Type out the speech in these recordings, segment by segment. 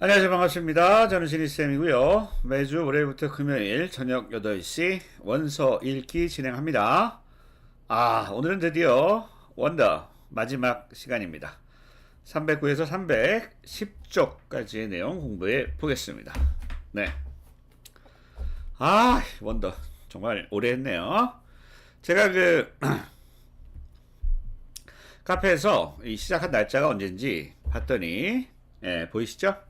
안녕하세요. 반갑습니다. 저는 신이쌤이고요. 매주 월요일부터 금요일 저녁 8시 원서 읽기 진행합니다. 아, 오늘은 드디어 원더 마지막 시간입니다. 309에서 310쪽까지의 내용 공부해 보겠습니다. 네. 아, 원더. 정말 오래 했네요. 제가 그, 카페에서 이 시작한 날짜가 언젠지 봤더니, 예, 보이시죠?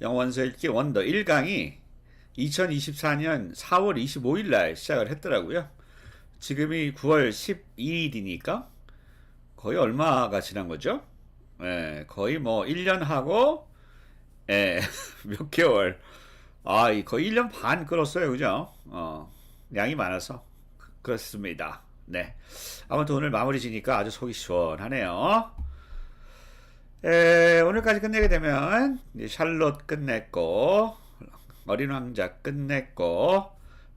영원서 읽기 원더 1강이 2024년 4월 25일 날 시작을 했더라고요. 지금이 9월 12일이니까 거의 얼마가 지난 거죠? 예, 거의 뭐 1년 하고 예, 몇 개월. 아, 이 거의 1년 반 끌었어요. 그죠? 어, 양이 많아서 그- 그렇습니다. 네. 아무튼 오늘 마무리 지니까 아주 속이 시원하네요. 에, 오늘까지 끝내게 되면 샬롯 끝냈고 어린 왕자 끝냈고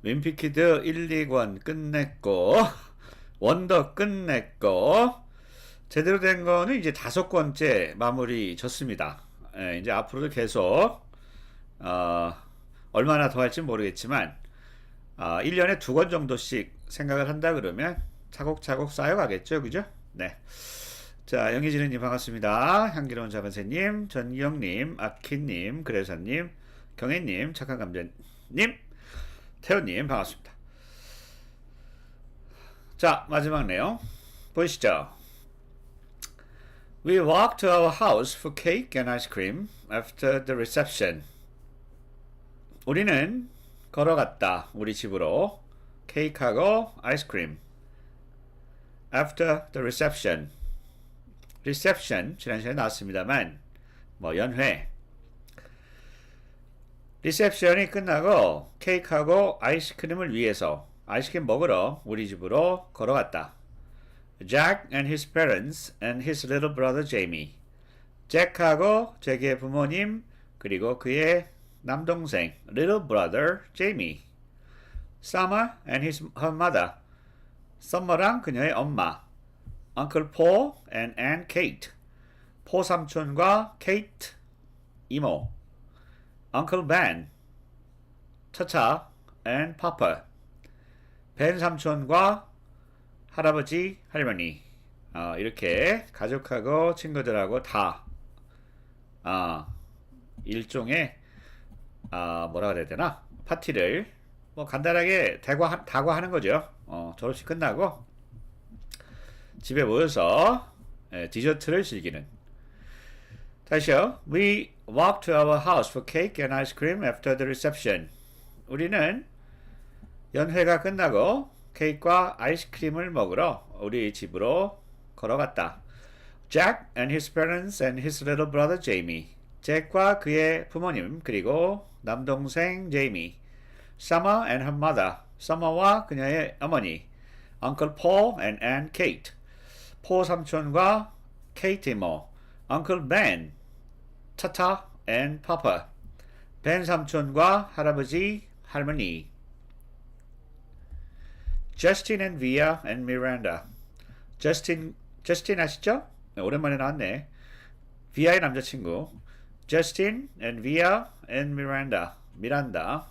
윈피키드 1, 2권 끝냈고 원더 끝냈고 제대로 된 거는 이제 다섯 번째 마무리 졌습니다. 에, 이제 앞으로도 계속 어, 얼마나 더 할지 모르겠지만 아, 1년에 두 권 정도씩 생각을 한다 그러면 차곡차곡 쌓여가겠죠. 그죠? 네. 자, 영희진님 반갑습니다. 향기로운 자반새님, 전기영님, 아키님, 그래서님, 경혜님, 착한 감자님, 태호님 반갑습니다. 자, 마지막 내용 보이시죠? We walked to our house for cake and ice cream after the reception. 우리는 걸어갔다. 우리 집으로 케이크하고 아이스크림. After the reception. Reception 지난 시간에 나왔습니다만 뭐 연회 리셉션이 끝나고 케이크하고 아이스크림을 위해서 아이스크림 먹으러 우리 집으로 걸어갔다. Jack and his parents and his little brother Jamie. 잭하고 잭의 부모님 그리고 그의 남동생 little brother Jamie. Summer and his her mother. 썸머랑 그녀의 엄마. Uncle Paul and Aunt Kate. 포 삼촌과 케이트 이모. Uncle Ben. 차차 and Papa. 벤 삼촌과 할아버지 할머니. 어, 이렇게 가족하고 친구들하고 다 아, 일종의 아, 뭐라 그래야 되나? 파티를 뭐 간단하게 대과 다과하는 거죠. 어, 졸업식 끝나고 집에 모여서 예, 디저트를 즐기는. 다시요. We walked to our house for cake and ice cream after the reception. 우리는 연회가 끝나고 케이크와 아이스크림을 먹으러 우리 집으로 걸어갔다. Jack and his parents and his little brother Jamie. 잭과 그의 부모님 그리고 남동생 제이미. Summer and her mother. Summer와 그녀의 어머니. Uncle Paul and Aunt Kate. 포 삼촌과 케이트 이모. Uncle Ben. 타타 and Papa. 벤 삼촌과 할아버지 할머니. Justin and Via and Miranda. Justin, Justin 아시죠? 네, 오랜만에 나왔네. Via의 남자친구. Justin and Via and Miranda. 미란다.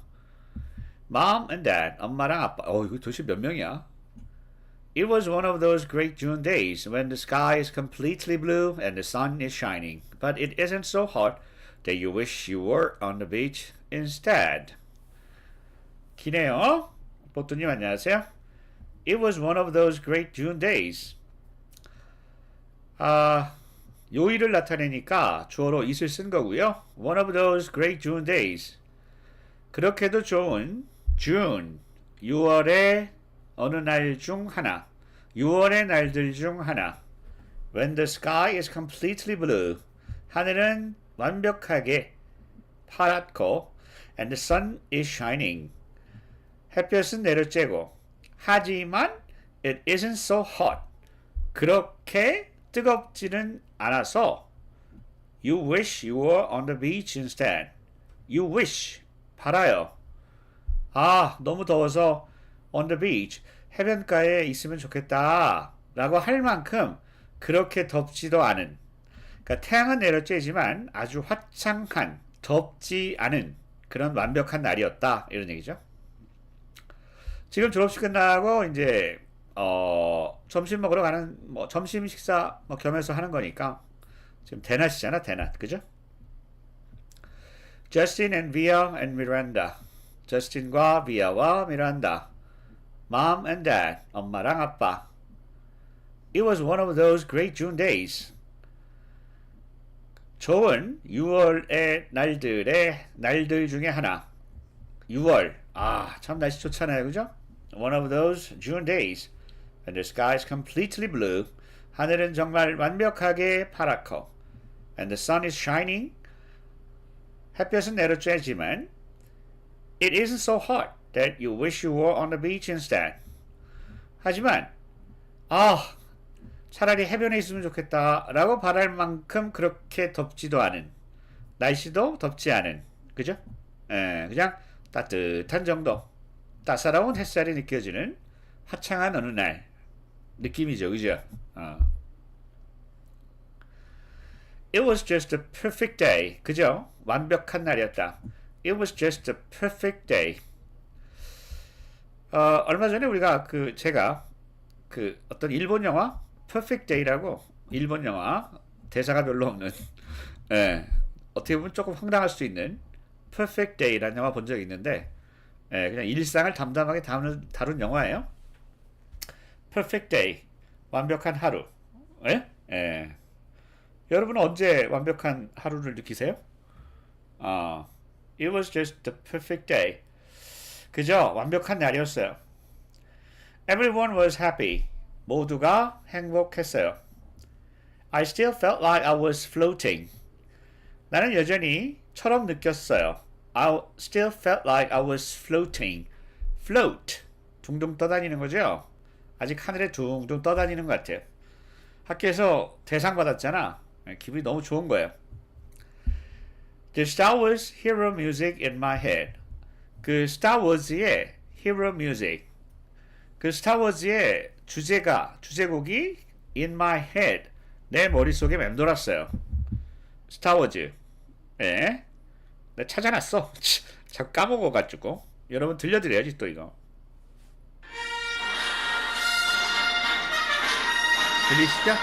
Mom and Dad. 엄마랑 아빠. 어, 이거 도대체 몇 명이야? It was one of those great June days when the sky is completely blue and the sun is shining, but it isn't so hot that you wish you were on the beach instead. 기네요. 보토님 안녕하세요. It was one of those great June days. 아, 요일을 나타내니까 주어로 it을 쓴 거고요. One of those great June days. 그렇게도 좋은 June, 6월의 어느 날 중 하나. 6월의 날들 중 하나. When the sky is completely blue. 하늘은 완벽하게 파랗고 and the sun is shining. 햇볕은 내려쬐고 하지만 it isn't so hot. 그렇게 뜨겁지는 않아서 you wish you were on the beach instead. you wish 바라요. 아, 너무 더워서 on the beach 해변가에 있으면 좋겠다. 라고 할 만큼 그렇게 덥지도 않은 그러니까 태양은 내려쬐지만 아주 화창한 덥지 않은 그런 완벽한 날이었다 이런 얘기죠. 지금 졸업식 끝나고 이제 어 점심 먹으러 가는 뭐 점심 식사 뭐 겸해서 하는 거니까 지금 대낮이잖아 대낮 그죠? Justin and Via and Miranda. 저스틴과 비아와 미란다. Mom and Dad. 엄마랑 아빠. It was one of those great June days. 좋은 6월의 날들의 날들 중에 하나. 6월. 아, 참 날씨 좋잖아요. 그죠? One of those June days. And the sky is completely blue. 하늘은 정말 완벽하게 파랗고. And the sun is shining. 햇볕은 내려쬐지만 It isn't so hot That you wish you were on the beach instead. 하지만 아 차라리 해변에 있으면 좋겠다 라고 바랄 만큼 그렇게 덥지도 않은 날씨도 덥지 않은 그죠? 예, 그냥 따뜻한 정도 따사로운 햇살이 느껴지는 화창한 어느 날 느낌이죠, 그죠? 어. It was just a perfect day, 그죠? 완벽한 날이었다. It was just a perfect day. 어, 얼마 전에 우리가 그 제가 그 어떤 일본 영화 Perfect Day라고 일본 영화 대사가 별로 없는 예, 어떻게 보면 조금 황당할 수 있는 Perfect Day라는 영화 본 적이 있는데 예, 그냥 일상을 담담하게 다룬, 다룬 영화예요. Perfect Day 완벽한 하루. 예? 예. 여러분은 언제 완벽한 하루를 느끼세요? 아, it was just the perfect day. 그저 완벽한 날이었어요. Everyone was happy. 모두가 행복했어요. I still felt like I was floating. 나는 여전히 처럼 느꼈어요. I still felt like I was floating. float. 둥둥 떠다니는 거죠? 아직 하늘에 둥둥 떠다니는 것 같아요. 학교에서 대상 받았잖아. 기분이 너무 좋은 거예요. The Star Wars hero music in my head. 그 Wars의 hero music. 그 Wars의 주제가 주제곡이 in my head 내 머릿속에 맴돌았어요. Wars. 예. 내가 찾아놨어. 자꾸 까먹어가지고 여러분 들려드려야지 또 이거. 들리시죠?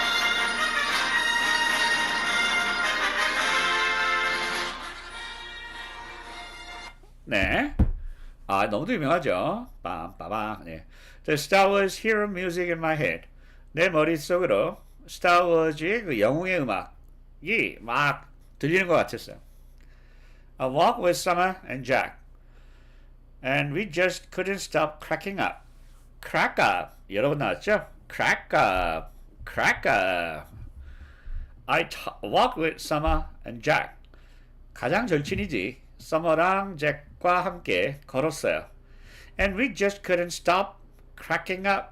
네. 아, 너무도 유명하죠. 빰빠밤. 네. The Star Wars hero music in my head. 내 머릿속으로 Star Wars의 그 영웅의 음악이 막 들리는 것 같았어요. I walk with Summer and Jack. And we just couldn't stop cracking up. crack up. 여러 번 나왔죠? crack up. crack up. I t- walk with Summer and Jack. 가장 절친이지. 서머랑 잭 과 함께 걸었어요. And we just couldn't stop cracking up.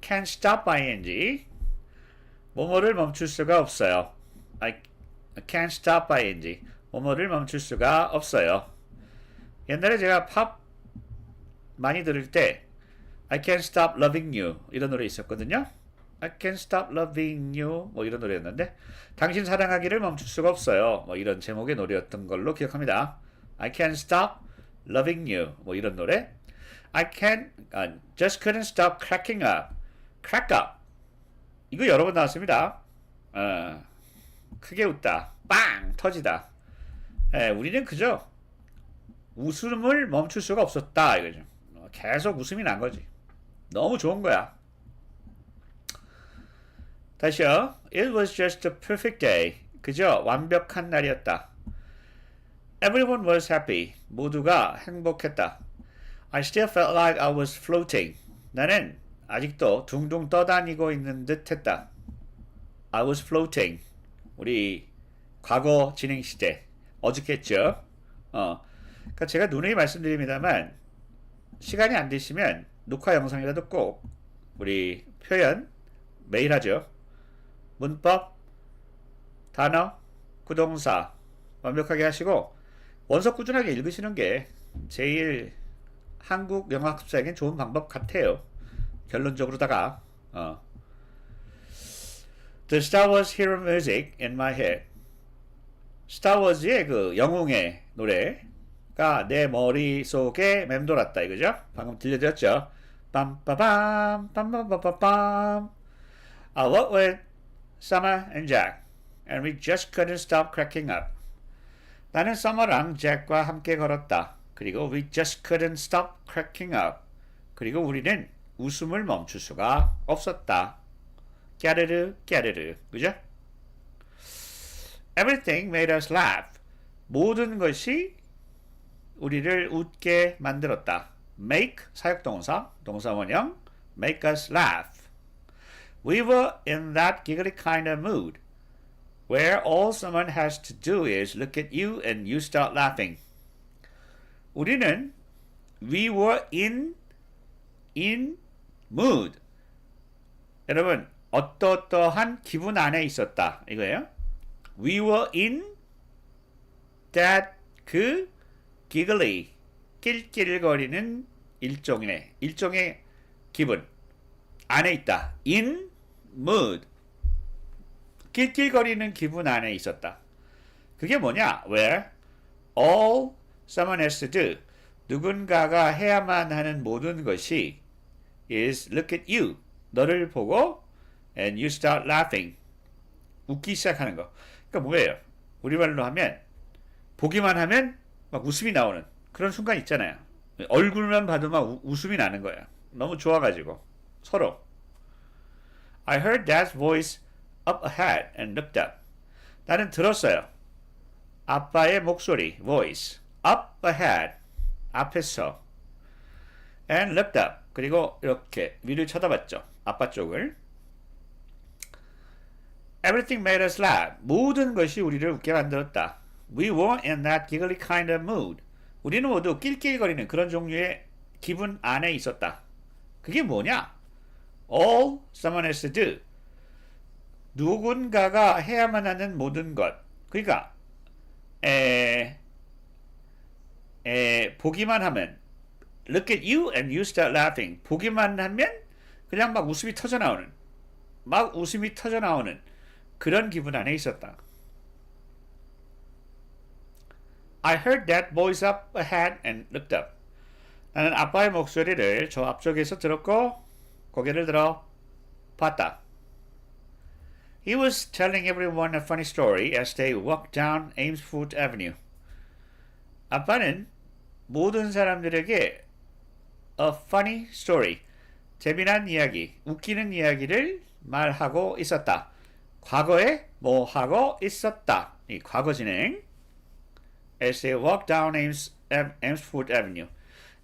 Can't stop ing. 뭐뭐를 멈출 수가 없어요. I, can't stop ing. 뭐뭐를 멈출 수가 없어요. 옛날에 제가 팝 많이 들을 때 I can't stop loving you 이런 노래 있었거든요. I can't stop loving you 뭐 이런 노래였는데 당신 사랑하기를 멈출 수가 없어요. 뭐 이런 제목의 노래였던 걸로 기억합니다. I can't stop loving you 뭐 이런 노래. I can't uh, just couldn't stop cracking up. crack up 이거 여러 번 나왔습니다. 어, 크게 웃다. 빵 터지다. 예, 우리는 그저 웃음을 멈출 수가 없었다 이거죠. 계속 웃음이 난 거지. 너무 좋은 거야. 다시요. It was just a perfect day. 그저 완벽한 날이었다. Everyone was happy. 모두가 행복했다. I still felt like I was floating. 나는 아직도 둥둥 떠다니고 있는 듯 했다. I was floating. 우리 과거 진행 시대. 어저께죠. 어. 그러니까 제가 누누이 말씀드립니다만 시간이 안 되시면 녹화 영상이라도 꼭 우리 표현 매일 하죠. 문법, 단어, 구동사 완벽하게 하시고 원서 꾸준하게 읽으시는 게 제일 한국 영어 학습자에겐 좋은 방법 같아요. 결론적으로다가 어. The Star Wars hero music in my head. 스타워즈의 그 영웅의 노래가 내 머릿속에 맴돌았다 이거죠? 방금 들려드렸죠? 빰빠밤 빰빰빰빰빰 I worked with Summer and Jack and we just couldn't stop cracking up. 나는 서머랑 잭과 함께 걸었다. 그리고 we just couldn't stop cracking up. 그리고 우리는 웃음을 멈출 수가 없었다. 깨르르 깨르르 그죠? Everything made us laugh. 모든 것이 우리를 웃게 만들었다. make 사역동사 동사 원형 make us laugh. We were in that giggly kind of mood where all someone has to do is look at you and you start laughing. 우리는 we were in in mood. 여러분 어떠어떠한 기분 안에 있었다 이거예요. We were in that 그 giggly 낄낄거리는 일종의 일종의 기분 안에 있다. in mood 낄낄거리는 기분 안에 있었다. 그게 뭐냐? Where all someone has to do 누군가가 해야만 하는 모든 것이 is look at you 너를 보고 and you start laughing 웃기 시작하는 거. 그러니까 뭐예요? 우리말로 하면 보기만 하면 막 웃음이 나오는 그런 순간 있잖아요. 얼굴만 봐도 막 우- 웃음이 나는 거야. 너무 좋아가지고 서로. I heard Dad's voice up ahead and looked up. 나는 들었어요. 아빠의 목소리, voice, up ahead, 앞에서, and looked up. 그리고 이렇게 위를 쳐다봤죠. 아빠 쪽을. Everything made us laugh. 모든 것이 우리를 웃게 만들었다. We were in that giggly kind of mood. 우리는 모두 낄낄거리는 그런 종류의 기분 안에 있었다. 그게 뭐냐? All someone has to do. 누군가가 해야만 하는 모든 것. 그러니까 에, 에, 보기만 하면 look at you and you start laughing. 보기만 하면 그냥 막 웃음이 터져 나오는 막 웃음이 터져 나오는 그런 기분 안에 있었다. I heard that voice up ahead and looked up. 나는 아빠의 목소리를 저 앞쪽에서 들었고 고개를 들어 봤다. He was telling everyone a funny story as they walked down Amesfoot Avenue. 아빠는 모든 사람들에게 a funny story, 재미난 이야기, 웃기는 이야기를 말하고 있었다. 과거에 뭐 하고 있었다. 이 과거 진행. As they walked down Ames, Amesfoot Avenue.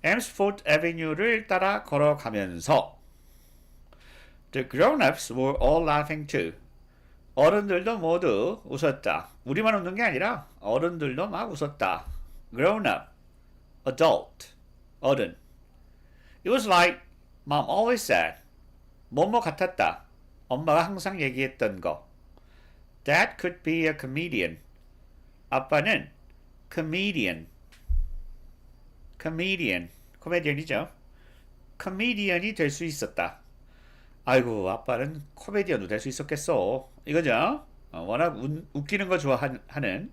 Amesfoot Avenue를 따라 걸어가면서 The grown-ups were all laughing too. 어른들도 모두 웃었다. 우리만 웃는 게 아니라 어른들도 막 웃었다. Grown-up, adult, 어른. It was like mom always said. 뭐뭐 같았다. 엄마가 항상 얘기했던 거. Dad could be a comedian. 아빠는 comedian. comedian. 코미디언이죠. comedian이 될 수 있었다. 아이고 아빠는 코미디언도 될 수 있었겠어. 이거죠. 어, 워낙 운- 웃기는 거 좋아하는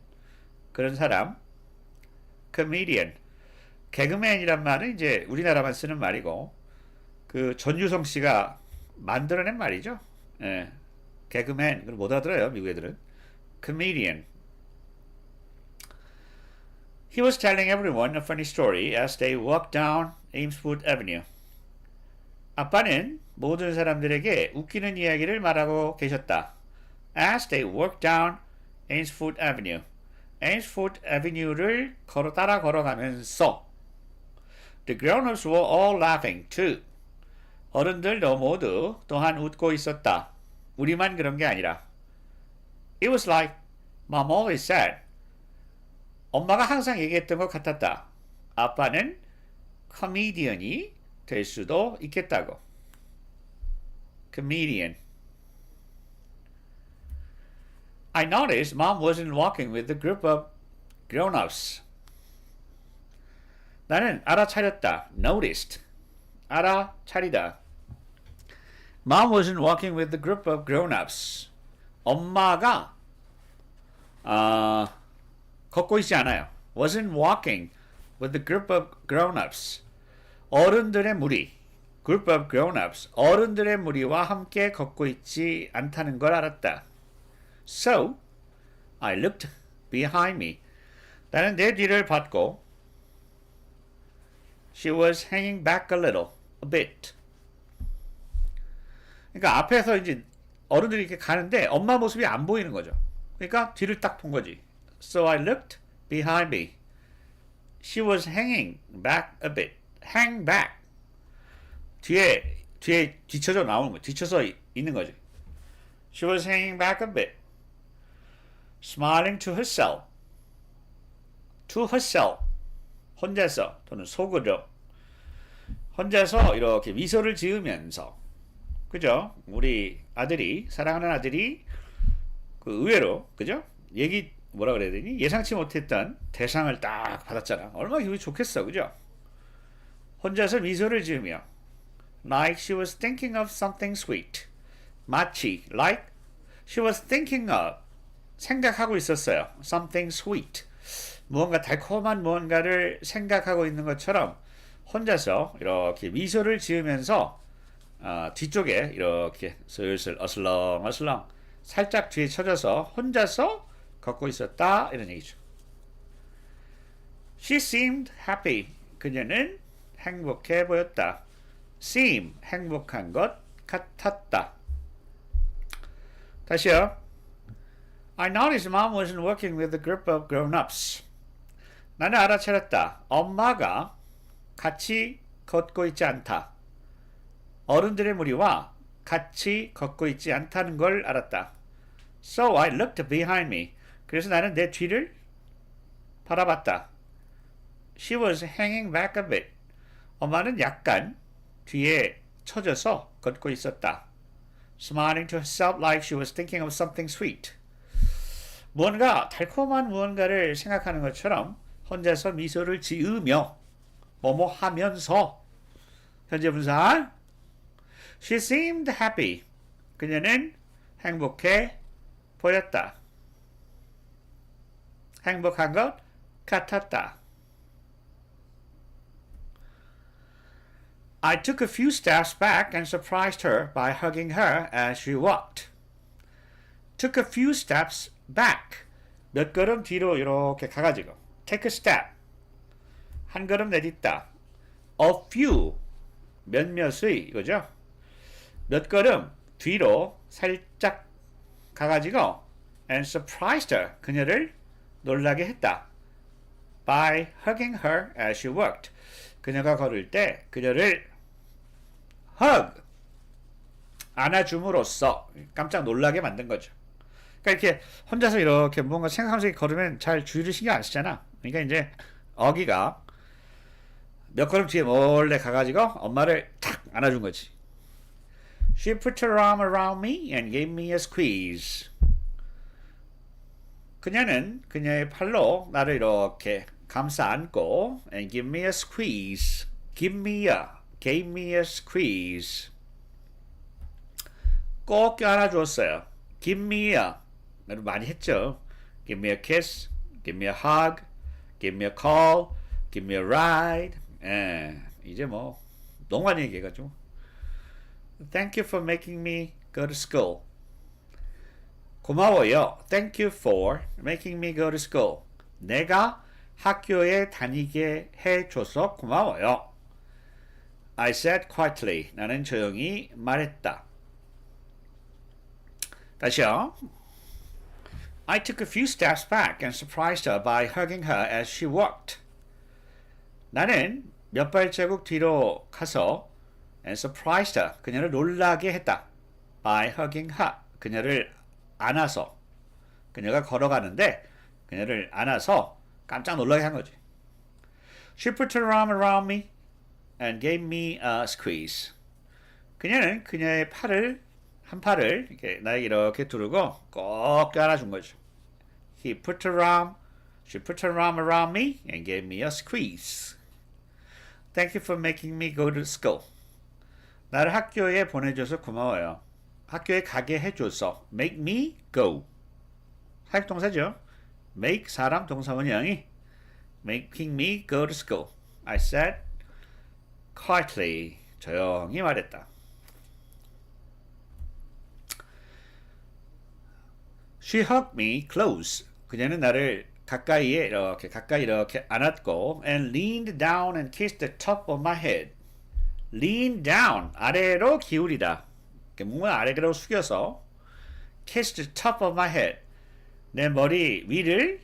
그런 사람. comedian. 개그맨이란 말은 이제 우리나라만 쓰는 말이고 그 전유성 씨가 만들어낸 말이죠. 예. 개그맨 그걸 못 알아들어요 미국 애들은. comedian. He was telling everyone a funny story as they walked down Ameswood Avenue. 아빠는 모든 사람들에게 웃기는 이야기를 말하고 계셨다. As they walked down Ameswood Avenue. Ameswood Avenue를 걸어 따라 걸어가면서 The grown-ups were all laughing too. 어른들도 모두 또한 웃고 있었다. 우리만 그런 게 아니라. It was like mom always said. 엄마가 항상 얘기했던 것 같았다. 아빠는 코미디언이 될 수도 있겠다고. comedian. I noticed mom wasn't walking with the group of grown-ups. 나는 알아차렸다. noticed. 알아차리다. Mom wasn't walking with the group of grown-ups. 엄마가 아 걷고 있지 않아요. wasn't walking with the group of grown-ups. 어른들의 무리. group of grown-ups. 어른들의 무리와 함께 걷고 있지 않다는 걸 알았다. So, I looked behind me. 나는 내 뒤를 봤고 She was hanging back a little, a bit. 그러니까 앞에서 이제 어른들이 이렇게 가는데 엄마 모습이 안 보이는 거죠. 그러니까 뒤를 딱 본 거지. So I looked behind me. She was hanging back a bit. hang back. 뒤에 뒤에 뒤쳐져 나오는 거. 뒤쳐서 이- 있는 거지. She was hanging back a bit. Smiling to herself. to herself. 혼자서 또는 속으로 혼자서 이렇게 미소를 지으면서 그죠? 우리 아들이 사랑하는 아들이 그 의외로 그죠? 얘기 뭐라 그래야 되니? 예상치 못했던 대상을 딱 받았잖아. 얼마나 기분이 좋겠어, 그죠? 혼자서 미소를 지으며 like she was thinking of something sweet. 마치 like she was thinking of 생각하고 있었어요. something sweet. 무언가 달콤한 무언가를 생각하고 있는 것처럼 혼자서 이렇게 미소를 지으면서 아, 뒤쪽에 이렇게 슬슬 어슬렁 어슬렁 살짝 뒤에 쳐져서 혼자서 걷고 있었다 이런 얘기죠. She seemed happy. 그녀는 행복해 보였다. seem 행복한 것 같았다. 다시요. I noticed mom wasn't working with a group of grown-ups. 나는 알아차렸다. 엄마가 같이 걷고 있지 않다. 어른들의 무리와 같이 걷고 있지 않다는 걸 알았다. So I looked behind me. 그래서 나는 내 뒤를 바라봤다. She was hanging back a bit. 엄마는 약간 뒤에 처져서 걷고 있었다. Smiling to herself like she was thinking of something sweet. 무언가 달콤한 무언가를 생각하는 것처럼 혼자서 미소를 지으며 뭐뭐 하면서 현재 분사 She seemed happy. 그녀는 행복해 보였다. 행복한 것 같았다. I took a few steps back and surprised her by hugging her as she walked. took a few steps back. 몇 걸음 뒤로 이렇게 가가지고 take a step. 한 걸음 내딛다. a few. 몇몇의 이거죠. 몇 걸음 뒤로 살짝 가가지고 and surprised her. 그녀를 놀라게 했다. by hugging her as she walked. 그녀가 걸을 때 그녀를 hug 안아줌으로써 깜짝 놀라게 만든 거죠. 그러니까 이렇게 혼자서 이렇게 뭔가 생각하면서 걸으면 잘 주의를 신경 안 쓰잖아. 그러니까 이제 어기가 몇 걸음 뒤에 몰래 가가지고 엄마를 탁 안아준 거지. She put her arm around me and gave me a squeeze. 그녀는 그녀의 팔로 나를 이렇게 감싸 안고 and give me a squeeze. give me a, gave me a squeeze. 꼭 껴안아 주었어요. give me a. 나를 많이 했죠. give me a kiss, give me a hug, give me a call, give me a ride. 예, 이제 뭐 너무 많이 얘기해가지고. Thank you for making me go to school. 고마워요. Thank you for making me go to school. 내가 학교에 다니게 해줘서 고마워요. I said quietly. 나는 조용히 말했다. 다시요. I took a few steps back and surprised her by hugging her as she walked. 나는 몇 발자국 뒤로 가서 and surprised her. 그녀를 놀라게 했다. by hugging her. 그녀를 안아서 그녀가 걸어가는데 그녀를 안아서 깜짝 놀라게 한 거지. She put her arm around me and gave me a squeeze. 그녀는 그녀의 팔을 한 팔을 이렇게 나에게 이렇게 두르고 꼭 껴안아준 거죠. He put her arm, she put her arm around me and gave me a squeeze. Thank you for making me go to school. 나를 학교에 보내줘서 고마워요. 학교에 가게 해줘서 make me go. 사역동사죠. make 사람 동사원형이 making me go to school. I said quietly 조용히 말했다. She hugged me close. 그녀는 나를 가까이에 이렇게 가까이 이렇게 안았고 and leaned down and kissed the top of my head. lean down 아래로 기울이다. 몸을 아래로 숙여서 kissed the top of my head. 내 머리 위를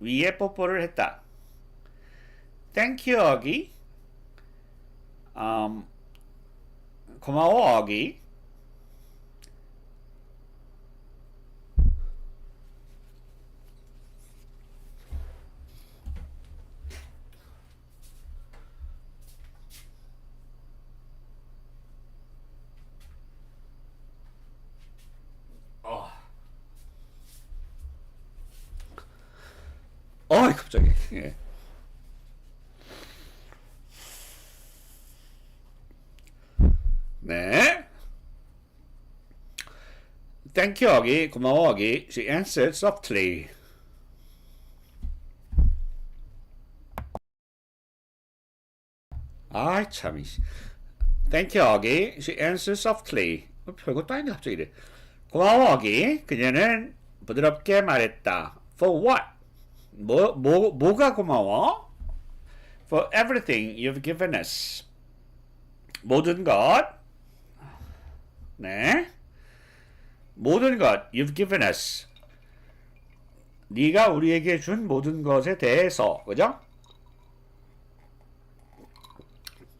위에 뽀뽀를 했다. Thank you, 어기. 음, 고마워, 어기. 어이 갑자기. 예. 네. Thank you, 어기. 고마워, 어기. She answered softly. 아이 참. Thank you, 어기. She answered softly. 어, 별것도 아닌데 갑자기 이래. 고마워, 어기. 그녀는 부드럽게 말했다. For what? 뭐, 뭐, 뭐가 고마워? For everything you've given us. 모든 것. 네. 모든 것 you've given us. 네가 우리에게 준 모든 것에 대해서. 그죠?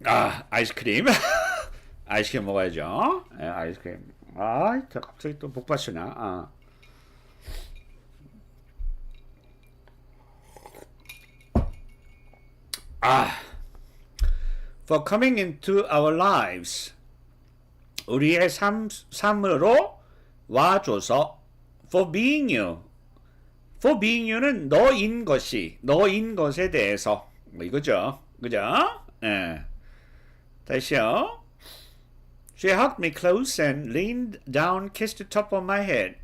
아, 아이스크림. 아이스크림 먹어야죠. 네, 아이스크림. 아, 갑자기 또 복받치나. 아. 아, for coming into our lives. 우리의 삶, 삶으로 와줘서 for being you. for being you는 너인 것이, 너인 것에 대해서. 뭐 이거죠. 그죠? 예. 다시요. She hugged me close and leaned down, kissed the top of my head.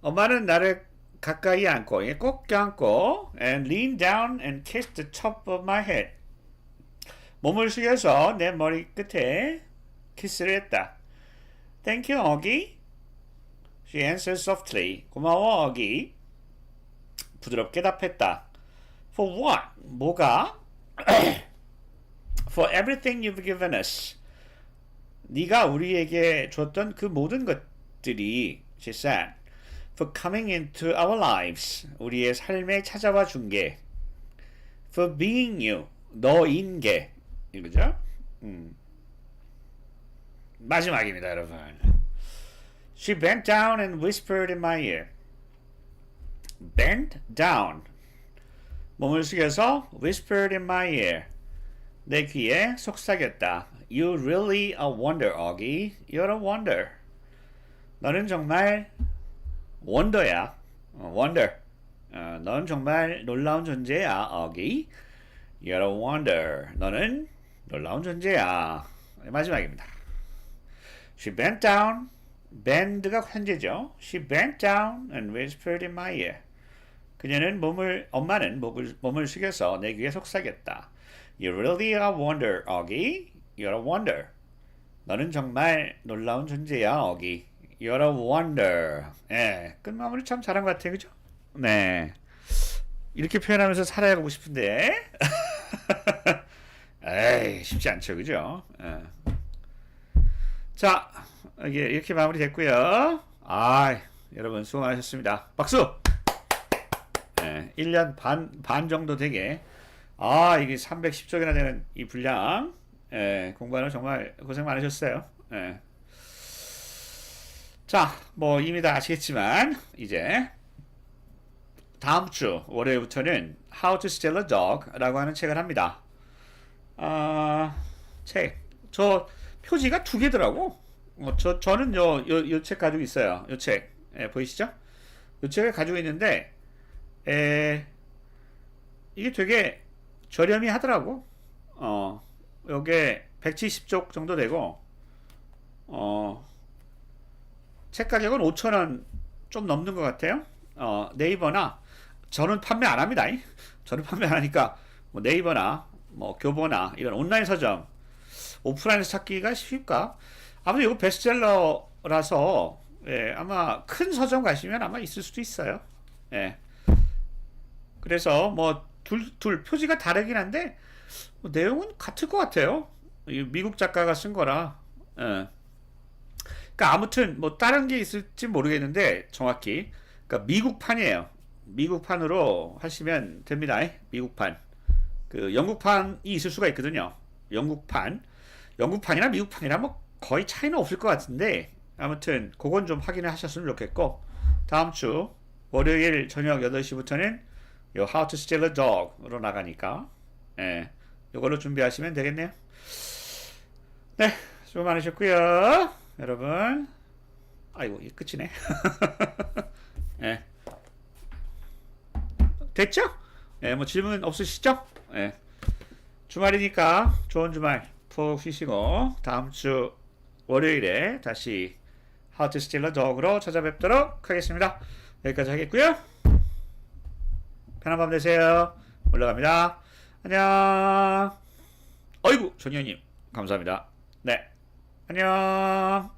엄마는 나를 가까이 안고 꼭 껴안고 and lean down and kiss the top of my head. 몸을 숙여서 내 머리 끝에 키스를 했다. Thank you, 어기. She answered softly. 고마워, 어기. 부드럽게 답했다. For what? 뭐가? For everything you've given us. 네가 우리에게 줬던 그 모든 것들이 she said. for coming into our lives. 우리의 삶에 찾아와 준 게. for being you. 너인 게. 이거죠? 음. 마지막입니다, 여러분. She bent down and whispered in my ear. bent down. 몸을 숙여서 whispered in my ear. 내 귀에 속삭였다. You really a wonder, Augie. You're a wonder. 너는 정말 원더야. 어, wonder. 어, 넌 정말 놀라운 존재야, 어기. You're a wonder. 너는 놀라운 존재야. 마지막입니다. She bent down. bend가 현재죠. She bent down and whispered in my ear. 그녀는 몸을 엄마는 몸을, 몸을 숙여서 내 귀에 속삭였다. You're really a wonder, 어기. You're a wonder. 너는 정말 놀라운 존재야, 어기. You're a wonder. 예, 끝마무리 참 잘한 것 같아요, 그죠? 네. 이렇게 표현하면서 살아가고 싶은데. 에이, 쉽지 않죠, 그죠? 예. 자, 이게 이렇게 마무리 됐고요. 아, 여러분 수고 많으셨습니다. 박수! 예, 1년 반, 반 정도 되게. 아, 이게 310쪽이나 되는 이 분량. 예, 공부하는 정말 고생 많으셨어요. 예. 자, 뭐 이미 다 아시겠지만 이제 다음 주 월요일부터는 How to Steal a Dog라고 하는 책을 합니다. 아, 책. 저 표지가 두 개더라고. 어, 저 저는 요 요 책 가지고 있어요. 요 책. 예, 보이시죠? 요 책을 가지고 있는데 에 이게 되게 저렴이 하더라고. 어, 요게 170쪽 정도 되고 어 책 가격은 5,000원 좀 넘는 것 같아요. 어, 네이버나 저는 판매 안 합니다. 저는 판매 안 하니까 뭐 네이버나 뭐 교보나 이런 온라인 서점 오프라인에서 찾기가 쉽까? 아무튼 이거 베스트셀러라서 예, 아마 큰 서점 가시면 아마 있을 수도 있어요. 예. 그래서 뭐 둘 둘 표지가 다르긴 한데 뭐 내용은 같을 것 같아요. 이 미국 작가가 쓴 거라. 예. 그러니까 아무튼 뭐 다른 게 있을지 모르겠는데 정확히 그러니까 미국판이에요. 미국판으로 하시면 됩니다. 미국판. 그 영국판이 있을 수가 있거든요. 영국판. 영국판이나 미국판이나 뭐 거의 차이는 없을 것 같은데 아무튼 그건 좀 확인을 하셨으면 좋겠고 다음 주 월요일 저녁 8시부터는 요 How to Steal a Dog으로 나가니까 예, 요걸로 준비하시면 되겠네요. 네, 수고 많으셨고요. 여러분. 아이고, 이 끝이네. 예. 됐죠? 예, 뭐 질문 없으시죠? 예. 주말이니까 좋은 주말 푹 쉬시고 다음 주 월요일에 다시 Steal a Dog으로 찾아뵙도록 하겠습니다. 여기까지 하겠고요. 편한 밤 되세요. 올라갑니다. 안녕. 어이구, 전현님 감사합니다. 네, 안녕.